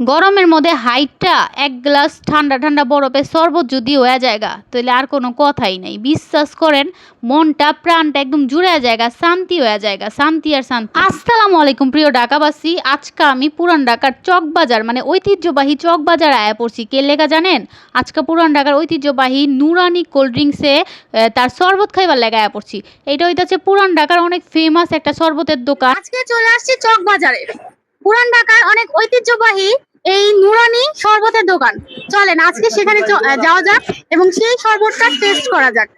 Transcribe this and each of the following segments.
গরমের মধ্যে হাইটটা এক গ্লাস ঠান্ডা ঠান্ডা বরফের শরবত যদি হয়ে জায়গা, তাহলে আর কোনো কথাই নাই। বিশ্বাস করেন, মনটা, প্রাণটা একদম জুড়ে জায়গা, শান্তি হয়ে জায়গা, শান্তি আর শান্তি। আসসালামু আলাইকুম প্রিয় ঢাকাবাসী, আজকে আমি পুরান ঢাকার চকবাজার মানে ঐতিহ্যবাহী চকবাজার আয়া পড়ছি। কে লেখা জানেন? আজকে পুরান ঢাকার ঐতিহ্যবাহী নুরানি কোল্ড ড্রিঙ্কসে তার শরবত খাইবার লেগে আয়া পড়ছি। এটা হইতাছে পুরান ঢাকার অনেক ফেমাস একটা শরবতের দোকান। আজকে চলে আসছি চক বাজারে পুরান ঢাকার অনেক ঐতিহ্যবাহী এই নুরানি শরবতের দোকান। চলেন, আজকে সেখানে যাওয়া যাক এবং সেই শরবতটা টেস্ট করা যাক।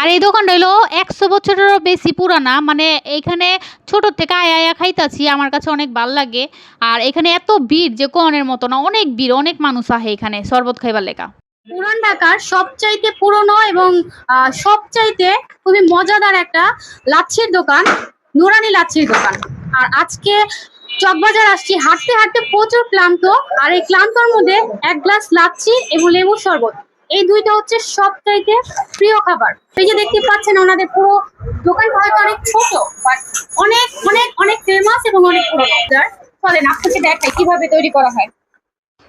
আর এই দোকানটা হইল একশো বছরেরও বেশি পুরানা মানে এইখানে ছোট থেকে আয়া আয়া খাইতাছি, আমার কাছে অনেক ভালো লাগে। আর এখানে এত ভিড় যে কনের মতো না, অনেক ভিড়, অনেক মানুষ আহে এখানে শরবত খাইবার লেগা। পুরান ঢাকার সবচাইতে পুরনো এবং সবচাইতে খুবই মজাদার একটা লাচ্ছির দোকান, নুরানি লাচ্ছির দোকান। আর আজকে চকবাজার আসছি, হাঁটতে হাঁটতে প্রচুর ক্লান্ত, আর এই ক্লান্তর মধ্যে এক গ্লাস লাচ্ছি এবং লেবুর শরবত। এই দুইটা হচ্ছে সবচাইতে প্রিয় খাবার। এই যে দেখতে পাচ্ছেন, ওনাদের পুরো দোকান হয়তো অনেক ছোট অনেক অনেক অনেক ফেমাস এবং অনেক পুরনো। আপনাকে দেখাই কীভাবে তৈরি করা হয়?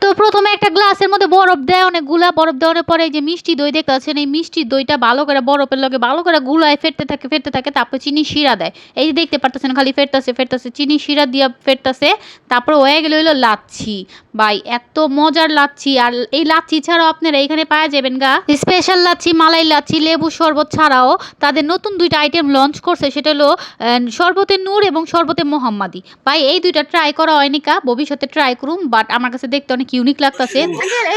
তো প্রথমে একটা গ্লাসের মধ্যে বরফ দেয় অনেকগুলা। বরফ দেওয়ার পরে যে মিষ্টি দই দেখতে এই মিষ্টি দইটা ভালো করে বরফের লগে ভালো করে গুলায় ফেটতে থাকে ফেটতে থাকে, তারপর চিনি শিরা দেয়। এই যে দেখতে পারতেছেন, খালি ফেটতেছে ফেটতেছে, চিনি শিরা দিয়ে ফেটতেছে, তারপর হয়ে গেলে হইল লাচ্ছি। ভাই, এত মজার লাচ্ছি, আর এই লাচ্ছি ছাড়াও আপনারা এখানে পাওয়া যাবেন গা স্পেশাল লাচ্ছি, মালাই লাচ্ছি, লেবু শরবত ছাড়াও তাদের নতুন দুইটা আইটেম লঞ্চ করছে, সেটা হলো শরবতে নূর এবং শরবতে মোহাম্মাদি। ভাই, এই দুইটা ট্রাই করা হয়নি কা ভবিষ্যতে ট্রাই করুম বাট আমার কাছে দেখতে অনেক ইউনিক লাগতেছে?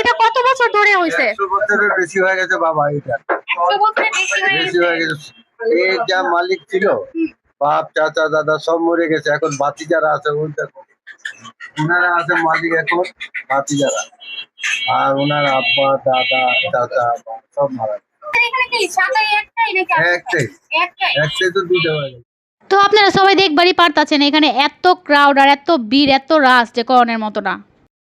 এটা কত বছর ধরে হয়েছে একশো বছরের বেশি হয়ে গেছে বাবা এটা। একশো বছরের বেশি হয়ে গেছে। এই যা মালিক ছিল বাপ চাচা দাদা সব মরে গেছে। এখন বাতি যারা আছে ওই দেখো ওনারা আছে মালিক এখন বাতি যারা আর ওনার আব্বা দাদা চাচা সব মারা গেছে। এখানে কি সাদাই একটাই নাকি আর একটাই। একটাই? একটাই তো হয়ে আপনারা সবাই দেখবারই পারতাছেন এখানে এত ক্রাউড আর এত ভিড় এত রাস যে কনের মতো না।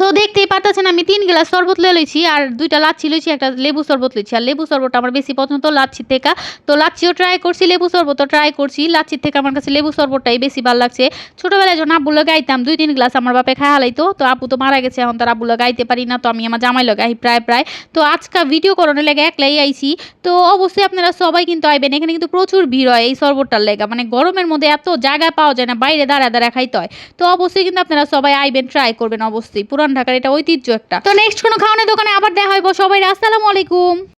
তো দেখতেই পারতেছেন, আমি তিন গ্লাস শরবত লয়ে লইছি আর দুইটা লাচ্ছি লইছি, একটা লেবু শরবত লইছি। আর লেবু শরবতটা আমার বেশি পছন্দ তো লাচ্ছি থেকে। তো লাচ্ছিও ট্রাই করছি, লেবু শরবতও ট্রাই করছি। লাচ্ছির থেকে আমার কাছে লেবু শরবতটাই বেশি ভালো লাগছে। ছোটোবেলায় যখন আব্বুলো গাইতাম দুই তিন গ্লাস আমার বাপে খাওয়া হালাইতো তো আব্বু তো মারা গেছে, এখন তার আব্বুলো গাইতে পারি না। তো আমি আমার জামাই লাগাই প্রায় প্রায়। তো আজকা ভিডিও করানোর লেগে একলাই আইছি। তো অবশ্যই আপনারা সবাই কিন্তু আইবেন, এখানে কিন্তু প্রচুর ভিড় হয় এই শরবতটার লেগা। মানে গরমের মধ্যে এত জায়গা পাওয়া যায় না, বাইরে দাঁড়া দাঁড়া খাইতে হয়। তো অবশ্যই কিন্তু আপনারা সবাই আইবেন ট্রাই করবেন অবশ্যই। ঢাকার, এটা ঐতিহ্য একটা। তো নেক্সট কোনো খাওয়ানোর দোকানে আবার দেখা হইব। সবাই, আসসালামু আলাইকুম।